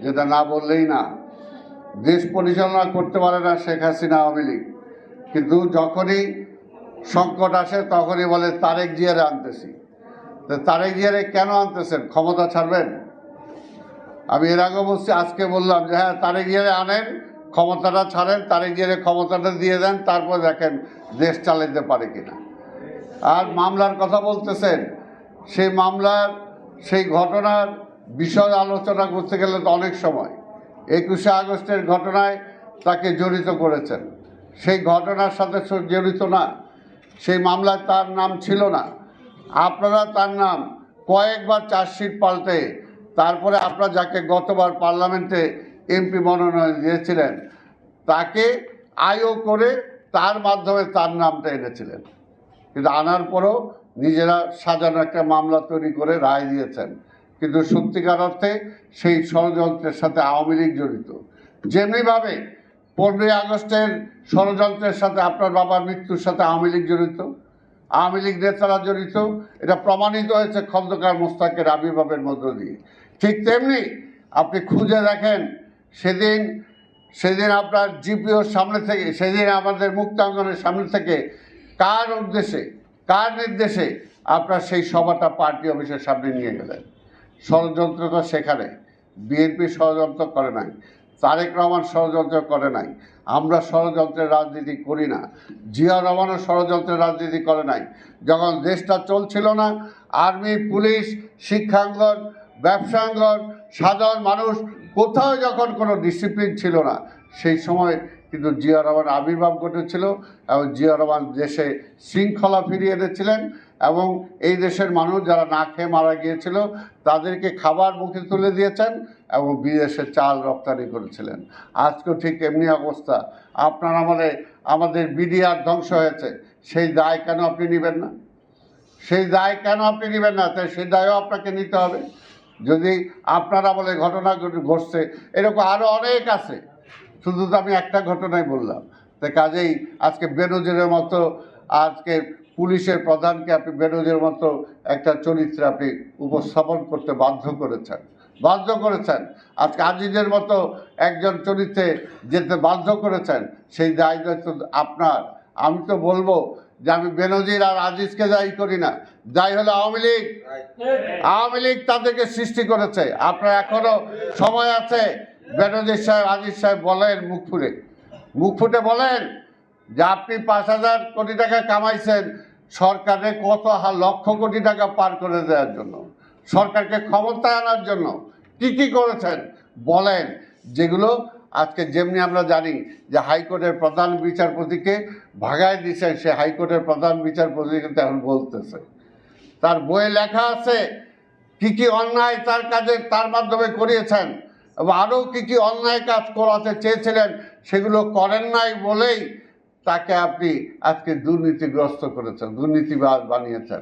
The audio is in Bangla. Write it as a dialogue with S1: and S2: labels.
S1: যেটা না বললেই না। দেশ পরিচালনা করতে পারে না শেখ হাসিনা আওয়ামী লীগ। কিন্তু যখনই সংকট আসে, তখনই বলে, তারেক জিয়ারে আনতেছি। তো তারেক জিয়ারে কেন আনতেছেন? ক্ষমতা ছাড়বেন? আমি এর আগে বলছি, আজকে বললাম যে হ্যাঁ তারেক জিয়ারে আনেন, ক্ষমতাটা ছাড়েন, তারেক জিয়ারে ক্ষমতাটা দিয়ে দেন, তারপর দেখেন দেশ চালাতে পারে কিনা। আর মামলার কথা বলতেছেন, সেই মামলার, সেই ঘটনার বিষয় আলোচনা করতে গেলে তো অনেক সময়। একুশে আগস্টের ঘটনায় তাকে জড়িত করেছেন। সেই ঘটনার সাথে জড়িত না। সেই মামলায় তার নাম ছিল না। আপনারা তার নাম কয়েকবার চার্জশিট পাল্টে, তারপরে আপনারা যাকে গতবার পার্লামেন্টে এমপি মনোনয়ন দিয়েছিলেন, তাকে আয়ও করে তার মাধ্যমে তার নামটা এনেছিলেন। কিন্তু আনার পরও নিজেরা সাজানো একটা মামলা তৈরি করে রায় দিয়েছেন। কিন্তু সত্যিকার অর্থে সেই ষড়যন্ত্রের সাথে আওয়ামী লীগ জড়িত। যেমনিভাবে পনেরোই আগস্টের ষড়যন্ত্রের সাথে আপনার বাবার মৃত্যুর সাথে আওয়ামী লীগ জড়িত, আওয়ামী লীগ নেতারা জড়িত, এটা প্রমাণিত হয়েছে খন্দকার মোস্তাকের আবির্ভাবের মধ্য দিয়ে। ঠিক তেমনি আপনি খুঁজে দেখেন, সেদিন সেদিন আপনার জিপিওর সামনে থেকে, সেদিন আমাদের মুক্তাঙ্গনের সামনে থেকে কার উদ্দেশ্যে, কার নির্দেশে আপনার সেই সভাটা পার্টি অফিসের সামনে নিয়ে গেলেন? ষড়যন্ত্রটা সেখানে। বিএনপি ষড়যন্ত্র করে নাই। তারেক রহমান ষড়যন্ত্র করে নাই। আমরা ষড়যন্ত্রের রাজনীতি করি না। জিয়া রহমানও ষড়যন্ত্রের রাজনীতি করে নাই। যখন দেশটা চলছিল না, আর্মি, পুলিশ, শিক্ষাঙ্গন, ব্যবসাঙ্গন, সাধারণ মানুষ, কোথাও যখন কোনো ডিসিপ্লিন ছিল না সেই সময় কিন্তু জিয়া রহমান আবির্ভাব ঘটেছিল এবং জিয়া রহমান দেশে শৃঙ্খলা ফিরিয়ে এনেছিলেন এবং এই দেশের মানুষ যারা না খেয়ে মারা গিয়েছিল, তাদেরকে খাবার মুখে তুলে দিয়েছেন এবং বিদেশে চাল রপ্তানি করেছিলেন। আজকেও ঠিক এমনি অবস্থা। আপনার আমলে আমাদের বিডিআর ধ্বংস হয়েছে। সেই দায় কেন আপনি নেবেন না? সেই দায় কেন আপনি নেবেন না? তাই সেই দায়ও আপনাকে নিতে হবে। যদি আপনারা বলে ঘটনা ঘট- ঘটছে, এরকম আরও অনেক আছে। শুধু তো আমি একটা ঘটনাই বললাম। তো কাজেই আজকে বেনজিরের মতো আজকে পুলিশের প্রধানকে আপনি বেনজির মতো একটা চরিত্রে আপনি উপস্থাপন করতে বাধ্য করেছেন। বাধ্য করেছেন। আজকে আজিজের মতো একজন চরিত্রে যেতে বাধ্য করেছেন সেই দায় দায়িত্ব আপনার। আমি তো বলব যে আমি বেনজির আর আজিজকে দায়ী করি না। দায়ী হলো আওয়ামী লীগ। আওয়ামী লীগ তাদেরকে সৃষ্টি করেছে। আপনার এখনও সময় আছে। বেনজির সাহেব, আজিজ সাহেব বলেন মুখ ফুটে মুখ ফুটে বলেন যে আপনি পাঁচ হাজার কোটি টাকা কামাইছেন, সরকারে কত লক্ষ কোটি টাকা পার করে দেওয়ার জন্য, সরকারকে ক্ষমতায় আনার জন্য কি কি করেছেন? বলেন, যেগুলো আজকে যেমনি আমরা জানি যে হাইকোর্টের প্রধান বিচারপতিকে ভাগায় দিয়েছেন, সে হাইকোর্টের প্রধান বিচারপতি কিন্তু এখন বলতেছে। তার বইয়ে লেখা আছে, কি কি অন্যায় তার কাজে, তার মাধ্যমে করিয়েছেন আরও কি কি অন্যায় কাজ করাতে চেয়েছিলেন, সেগুলো করেন নাই বলেই তাকে আপনি আজকে দুর্নীতিগ্রস্ত করেছেন, দুর্নীতিবাজ বানিয়েছেন।